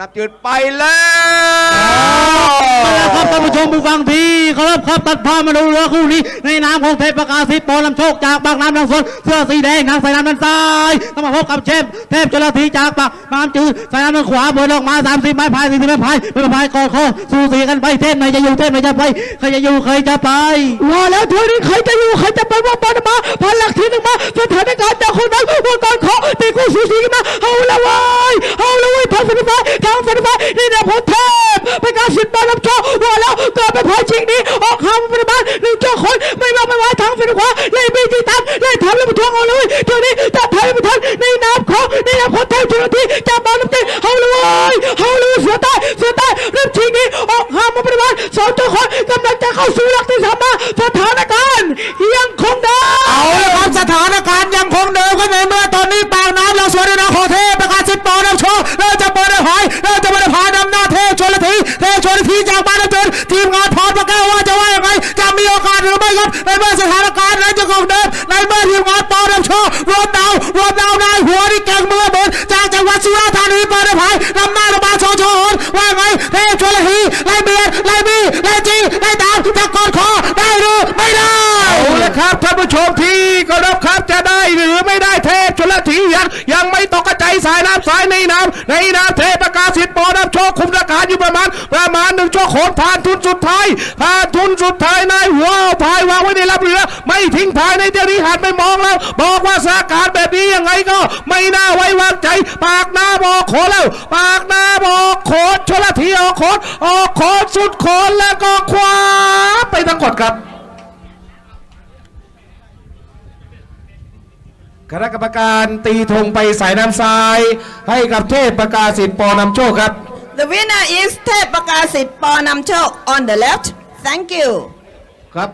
นับจืดไปแล้วมาแล้วครับท่านผู้ชมผู้ฟังที่เคารพครับตัดภาพมาดูเรือคู่นี้ ในนามของเทพประกาศสิทธิ์ปอลำโชคจากปากน้ำนางสนเสื้อสีแดงทางสายน้ำด้านซ้ายต้องมาพบกับเชฟเทพจระทีจากปากน้ำจืดสายน้ำด้านขวาเบิร์นออกมา30ไม้พาย40ไม้พายไม่พายกอดคอสู้สีกันไปเทพไหนจะอยู่เทพไหนจะไปใครจะอยู่ใครจะไปว่าแล้วเที่ยวนี้ใครจะอยู่ใครจะไปว่าบอลมาพันหลักทีหนึ่งมาสถานการณ์จากคนนั้นว่าก่อนขอตีคู่ สูสีกันมาเอาละเว้ยเอาละเว้ยทางสันนิษฐาทางสันนิษฐานนี่นะพลเทพเป็นการสิทธิ์บอลรับโชคว่าแล้วกิดเป็นพายชิงนี้ออกหาปฏิบัติหนึ่งเจ้าคนไม่ว่าไม่ว่าทางฝั่งขวาไล่บีจีตันไล่ทำแล้วมาทวงเอาเลยเที่ยวนี้จะไทยไม่ทันในน้ำของในน้ำพลเทพชนทีจากบอลน้ำเต็มเอาละเว้ยเอาละเสือใต้เสือใต้เริ่มชิงนี้ออกหาปฏิบัติสองเจ้าคนกำลังจะเข้าสู่หลักที่สามมาสถานการณ์ยังคงเดิมเอาละครับสถานการณ์ยังคง เก้าว่าจะว่ายังไงจะมีโอกาสหรือไม่ครับในเมื่อสถานการณ์นั้นจะคงเดิมในเมื่อทีมงานปอลำโชครวมดาวรวมดาวนายหัวนี่เก่งมือเหมือนจากจังหวัดสุราษฎร์ธานีเปิดพายนำหน้าลงมาโชว์โชว์หนว่าไงเทพชละทีไล่เบียดไล่บี้ไล่จีไล่ตามจะกอดคอได้หรือไม่ได้เอาละครับท่านผู้ชมที่เคารพครับจะได้หรือไม่ได้เทพชลทียังยังไม่ตกกระใจสายน้ำสายในน้ำในน้ำ สิทธิ์ปอน้ำโชคคุมราการอยู่ประมาณ ประมาณหนึ่งชั่วโขนผ่านทุนสุดท้ายผ่านทุนสุดท้ายนายหัวพายวางไว้ในรับเรือ ไม่ทิ้งพายในเดี๋ยวนี้หันไปมองแล้ว บอกว่าสถานการณ์แบบนี้ยังไงก็ไม่น่าไว้วางใจ ปากหน้าบอกโขนแล้ว ปากหน้าบอกโขนชลทีออกโขนออกโขนสุดโขนแล้วก็คว้าไปทั้งกดครับ คณะกรรมการตีธงไปสายน้ำทราย ให้กับเทพประกาศสิทธิ์ปอนำโชคครับ The winner is เทพประกาศิษย์ปอนำโชค on the left thank you ครับ